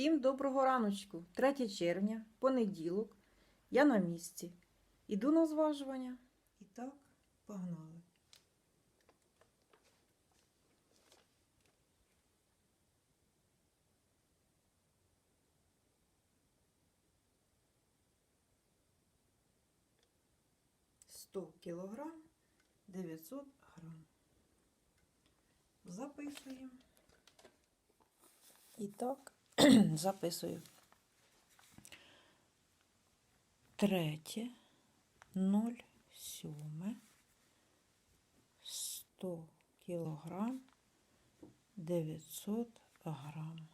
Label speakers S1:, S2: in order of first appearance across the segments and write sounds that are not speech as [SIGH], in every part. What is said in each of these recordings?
S1: Всім доброго раночку. 3 червня, понеділок. Я на місці. Іду на зважування. І так, погнали. Сто кілограм, 900 грам. Записуємо. І так, [CLEARS THROAT] записую. Третє, ноль сьоме, 100 кілограм, 900 грам.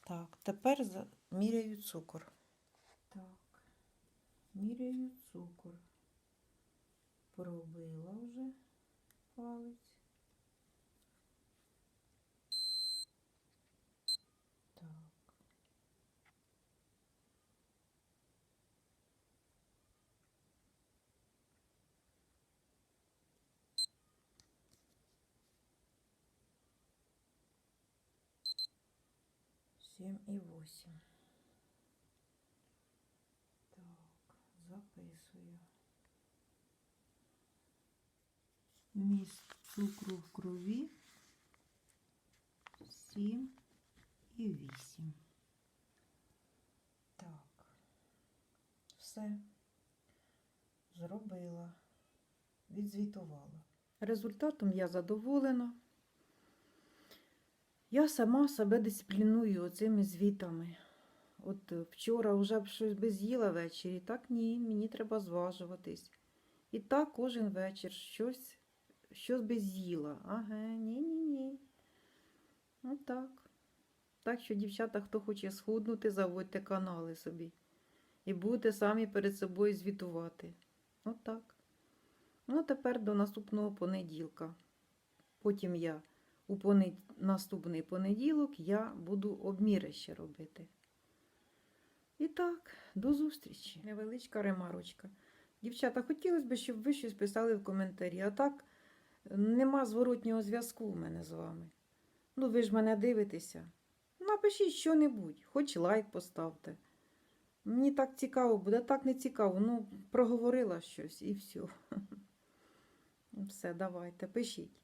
S1: Так, тепер міряю цукор. Так, міряю цукор. Пробила вже палець. 7 і 8. Так, записую. Міст цукру в крові 7 і 8. Так, все. Зробила, відзвітувала. Результатом я задоволена. Я сама себе дисципліную оцими звітами. От е, вчора вже б щось би з'їла ввечері. Так ні, мені треба зважуватись. І так кожен вечір щось, щось би з'їла. Ага, ні-ні-ні. Отак. Так Так що, дівчата, хто хоче схуднути, заводьте канали собі. І будете самі перед собою звітувати. Отак. Ну, тепер до наступного понеділка. Потім я у понед... наступний понеділок я буду обміри ще робити. І так, до зустрічі. Невеличка ремарочка. Дівчата, хотілося б, щоб ви щось писали в коментарі. А так нема зворотнього зв'язку у мене з вами. Ну, ви ж мене дивитеся. Напишіть що-небудь, хоч лайк поставте. Мені так цікаво буде, так не цікаво. Ну, проговорила щось і все. [LAUGHS] Все, давайте, пишіть.